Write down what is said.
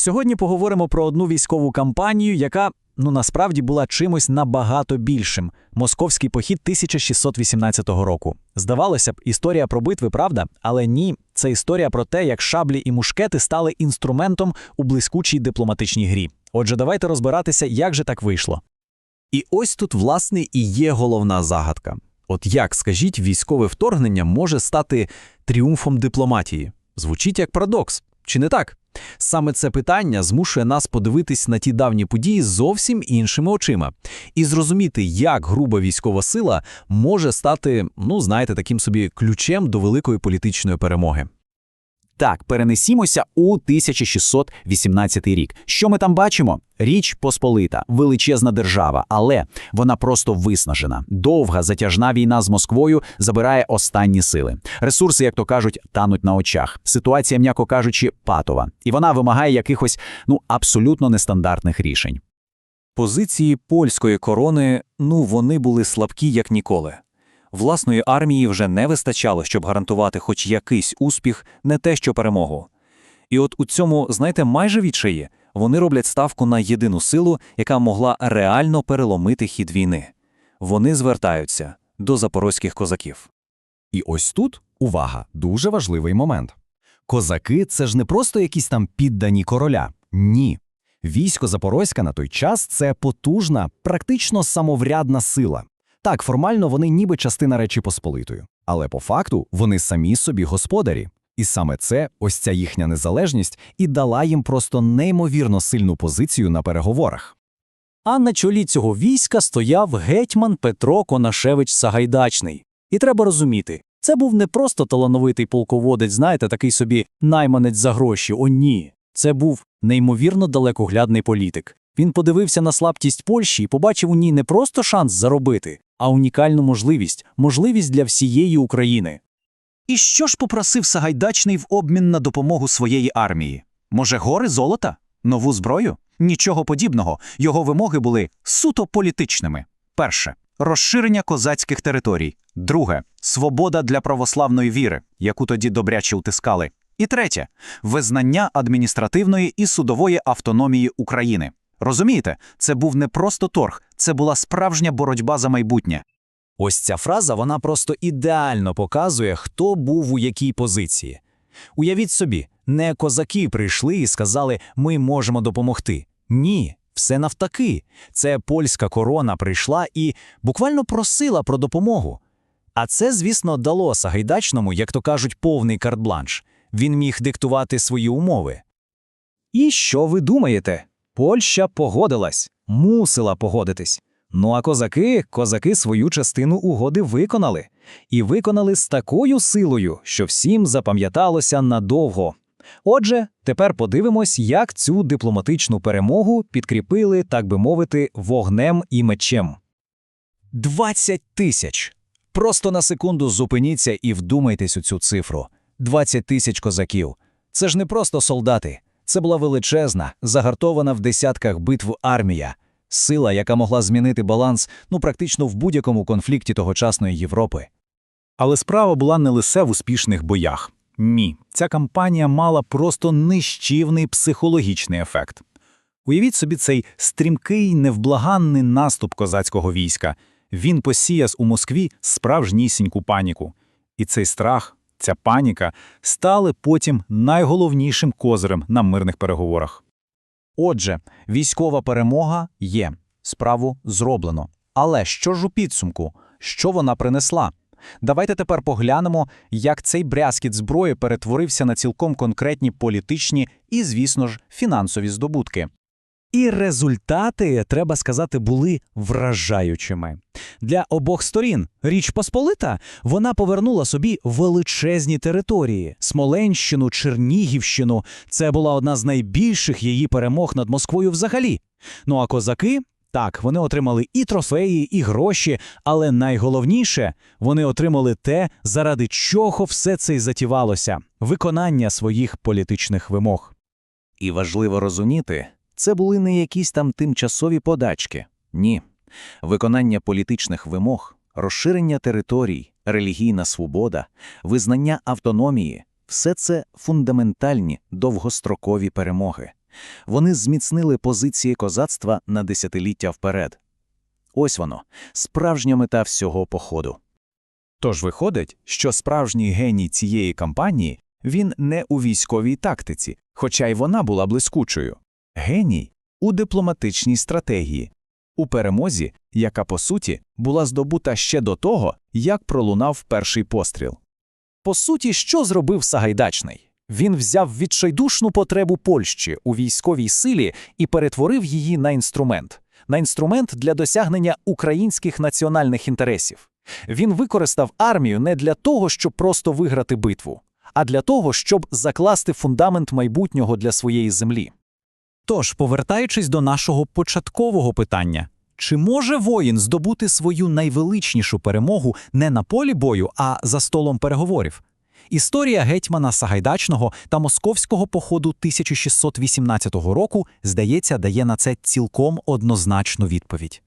Сьогодні поговоримо про одну військову кампанію, яка ну насправді була чимось набагато більшим московський похід 1618 року. Здавалося б, історія про битви, правда? Але ні, це історія про те, як шаблі і мушкети стали інструментом у блискучій дипломатичній грі. Отже, давайте розбиратися, як же так вийшло. І ось тут, власне, і є головна загадка. От як, скажіть, військове вторгнення може стати тріумфом дипломатії? Звучить як парадокс, чи не так? Саме це питання змушує нас подивитись на ті давні події зовсім іншими очима і зрозуміти, як груба військова сила може стати, ну знаєте, таким собі ключем до великої політичної перемоги. Так, перенесімося у 1618 рік. Що ми там бачимо? Річ Посполита, величезна держава, але вона просто виснажена. Довга затяжна війна з Москвою забирає останні сили. Ресурси, як то кажуть, тануть на очах. Ситуація, м'яко кажучи, патова, і вона вимагає якихось ну абсолютно нестандартних рішень. Позиції польської корони, ну, вони були слабкі як ніколи. Власної армії вже не вистачало, щоб гарантувати хоч якийсь успіх, не те що перемогу. І от у цьому, знаєте, майже відчаї вони роблять ставку на єдину силу, яка могла реально переломити хід війни. Вони звертаються до запорозьких козаків. І ось тут, увага, дуже важливий момент. Козаки – це ж не просто якісь там піддані короля. Ні. Військо Запорозька на той час – це потужна, практично самоврядна сила. Так, формально вони ніби частина Речі Посполитої, але по факту вони самі собі господарі. І саме це, ось ця їхня незалежність, і дала їм просто неймовірно сильну позицію на переговорах. А на чолі цього війська стояв гетьман Петро Конашевич Сагайдачний. І треба розуміти, це був не просто талановитий полководець, знаєте, такий собі найманець за гроші. О, ні. Це був неймовірно далекоглядний політик. Він подивився на слабкість Польщі і побачив у ній не просто шанс заробити, а унікальну можливість можливість для всієї України. І що ж попросив Сагайдачний в обмін на допомогу своєї армії? Може, гори золота? Нову зброю? Нічого подібного. Його вимоги були суто політичними. Перше розширення козацьких територій. Друге свобода для православної віри, яку тоді добряче утискали. І третє визнання адміністративної і судової автономії України. Розумієте, це був не просто торг, це була справжня боротьба за майбутнє. Ось ця фраза вона просто ідеально показує, хто був у якій позиції. Уявіть собі, не козаки прийшли і сказали, ми можемо допомогти. Ні, все навтаки. Це польська корона прийшла і буквально просила про допомогу. А це, звісно, дало Сагайдачному, як то кажуть, повний карт-бланш. Він міг диктувати свої умови. І що ви думаєте? Польща погодилась, мусила погодитись. Ну а козаки, козаки свою частину угоди виконали. І виконали з такою силою, що всім запам'яталося надовго. Отже, тепер подивимось, як цю дипломатичну перемогу підкріпили, так би мовити, вогнем і мечем. 20 тисяч. Просто на секунду зупиніться і вдумайтесь у цю цифру. 20 тисяч козаків. Це ж не просто солдати. Це була величезна, загартована в десятках битв армія, сила, яка могла змінити баланс ну практично в будь-якому конфлікті тогочасної Європи. Але справа була не лише в успішних боях. Ні, ця кампанія мала просто нищівний психологічний ефект. Уявіть собі цей стрімкий, невблаганний наступ козацького війська. Він посіяв у Москві справжнісіньку паніку. І цей страх, ця паніка стали потім найголовнішим козирем на мирних переговорах. Отже, військова перемога є, справу зроблено. Але що ж у підсумку? Що вона принесла? Давайте тепер поглянемо, як цей брязкіт зброї перетворився на цілком конкретні політичні і, звісно ж, фінансові здобутки. І результати, треба сказати, були вражаючими. Для обох сторін Річ Посполита вона повернула собі величезні території Смоленщину, Чернігівщину. Це була одна з найбільших її перемог над Москвою взагалі. Ну а козаки. Так, вони отримали і трофеї, і гроші, але найголовніше вони отримали те, заради чого все це й затівалося виконання своїх політичних вимог. І важливо розуміти, це були не якісь там тимчасові подачки. Ні. Виконання політичних вимог, розширення територій, релігійна свобода, визнання автономії все це фундаментальні довгострокові перемоги. Вони зміцнили позиції козацтва на десятиліття вперед. Ось воно, справжня мета всього походу. Тож виходить, що справжній геній цієї кампанії він не у військовій тактиці, хоча й вона була блискучою. Геній у дипломатичній стратегії, у перемозі, яка, по суті, була здобута ще до того, як пролунав перший постріл. По суті, що зробив Сагайдачний? Він взяв відчайдушну потребу Польщі у військовій силі і перетворив її на інструмент, на інструмент для досягнення українських національних інтересів. Він використав армію не для того, щоб просто виграти битву, а для того, щоб закласти фундамент майбутнього для своєї землі. Тож, повертаючись до нашого початкового питання, чи може воїн здобути свою найвеличнішу перемогу не на полі бою, а за столом переговорів? Історія гетьмана Сагайдачного та московського походу 1618 року, здається, дає на це цілком однозначну відповідь.